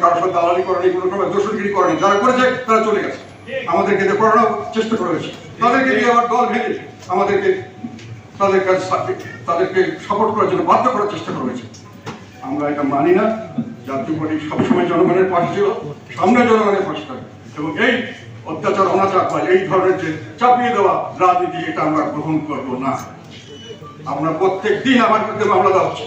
কারোর সাথে দালালি করেনি, কোনো সময় দোষরগিরি করেনি, যারা করেছে তারা চলে গেছে। আমাদেরকে যে করানোর চেষ্টা করে হয়েছে। তাদেরকে দিয়ে আবার দল ভেঙে আমাদেরকে তাদের কাছে তাদেরকে সাপোর্ট করার জন্য বাধ্য করার চেষ্টা করা হয়েছে। আমরা এটা মানি না। জাতীয় পার্টি সবসময় জনগণের পাশে ছিল, সামনে জনগণের পাশে থাকবে এবং এই অত্যাচার, অনাচার বা এই ধরনের যে চাপিয়ে দেওয়া রাজনীতি, এটা আমরা গ্রহণ করব না। আমরা প্রত্যেক দিন আমার বিরুদ্ধে মামলা দেওয়া হচ্ছে।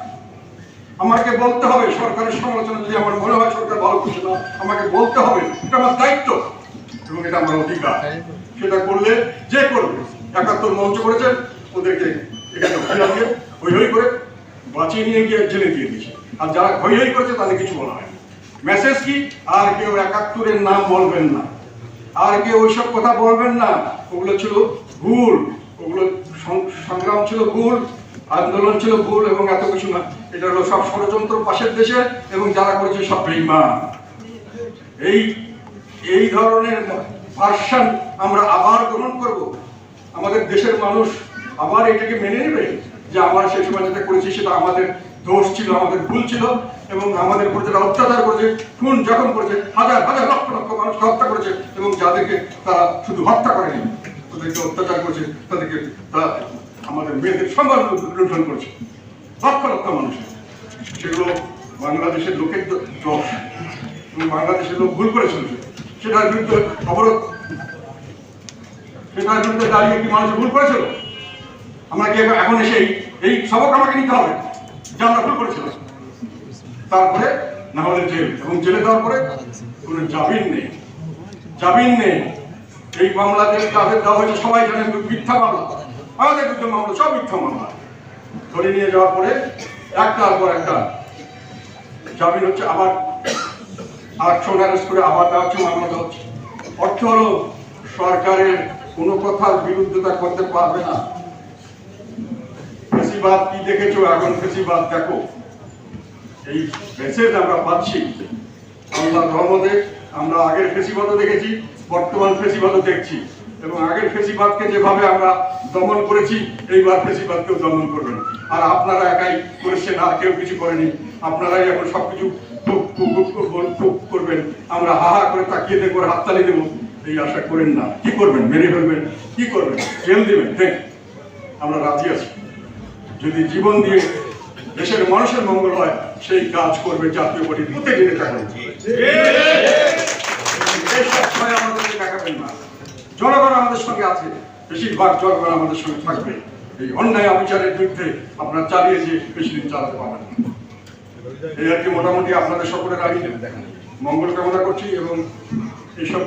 আমাকে বলতে হবে, সরকারের সমালোচনা যদি আমার মনে হয়, সরকার ভালো করছে না আমাকে বলতে হবে। এটা আমার দায়িত্ব। এবং এটা আমার অধিকার। সেটা করলে যে করবে, একাত্তর মঞ্চ করেছেন ওদেরকে এখানে দিয়ে হই হই করে বাঁচিয়ে নিয়ে গিয়ে জেলে দিয়ে দিয়েছে। আর যারা হই হই করেছে, তাদের কিছু বলা হয় মেসেজ কি? আর কেউ একাত্তরের নাম বলবেন না। আর কেউ ওইসব কথা বলবেন না। ওগুলো ছিল ভুল। ওগুলো সংগ্রাম ছিল ভুল। আন্দোলন ছিল ভুল এবং এত কিছু না। এটা হলো সব ষড়যন্ত্র পাশের দেশে এবং যারা করেছে সব বেইমান। এই এই ধরনের ভার্সান আমরা আবার গ্রহণ করব। আমাদের দেশের মানুষ আবার এটাকে মেনে নেবে যে আমরা সেই সময় যেটা করেছি সেটা আমাদের দোষ ছিল, আমাদের ভুল ছিল এবং আমাদের উপর যারা অত্যাচার করেছে, খুন যখন করেছে, হাজার হাজার লক্ষ লক্ষ মানুষকে হত্যা করেছে এবং যাদেরকে তারা শুধু হত্যা করেনি, তাদেরকে অত্যাচার করেছে, তাদেরকে তারা আমাদের মেয়েদের সম্মান লুণ্ঠন করেছে। লক্ষ লক্ষ মানুষের সেগুলো বাংলাদেশের লোকের দোষ বাংলাদেশের লোক ভুল করে চলছে। সেটার বিরুদ্ধে অবরোধ। সেটার বিরুদ্ধে দাঁড়িয়ে কি মানুষ ভুল করেছিল? আমরা কি এখন- এসে এই- সবক আমাকে নিতে হবে? যে আমরা ভুল করেছিলাম। তারপরে না হলে জেল। এবং জেলে দেওয়ার পরে কোনো জামিন নেই। জামিন নেই। এই মামলাতে যাদের দেওয়া হয়েছে সবাই জানে মিথ্যা মামলা। আমাদের বিরুদ্ধে মামলা, সব মিথ্যা মামলা। ধরে নিয়ে যাওয়ার পরে, একটার পর একটা জামিন হচ্ছে, আবার আটশো অ্যারেস্ট করে আবার হচ্ছে মামলা হচ্ছে। অর্থ হলো, সরকারের কোনো কথার বিরুদ্ধতা করতে পারবে না। ফেসিবাদ কি দেখেছ? এখন ফেসিবাদ দেখো। এই মেসেজ আমরা পাচ্ছি। আল্লাহ রহমতে আমরা আগের ফেসিবাদও দেখেছি, বর্তমান ফেসিবাদও দেখছি। এবং আগের ফেসিবাদকে যেভাবে আমরা দমন করেছি, এইবার ফেসিবাদকেও দমন করবেন। আর আপনারা একাই করেছেন, আর কেউ কিছু করেনি। আপনারাই এখন টুক টুক করবেন। আমরা হা হা করে তাকিয়ে দেখব হাততালি দেবো। এই আশা করেন না। কি করবেন? মেরে ফেলবেন? কি করবেন? জেল দেবেন? দেখ, আমরা রাজি আছি। যদি জীবন দিয়ে দেশের মানুষের মঙ্গল হয়, সেই কাজ করবে জাতীয় পার্টি প্রত্যেক নেতা করবে এই সবসময় আমাদেরকে দেখাবেন না জনগণ আমাদের সঙ্গে আছে, বেশিরভাগ জনগণ আমাদের সঙ্গে থাকবে। এই অন্যায় অবিচারের বিরুদ্ধে আপনারা চালিয়ে যে বেশি দিন চালাতে পারবেন এই আর কি মোটামুটি আপনাদের সকলের আগে মঙ্গল কামনা করছি এবং এইসব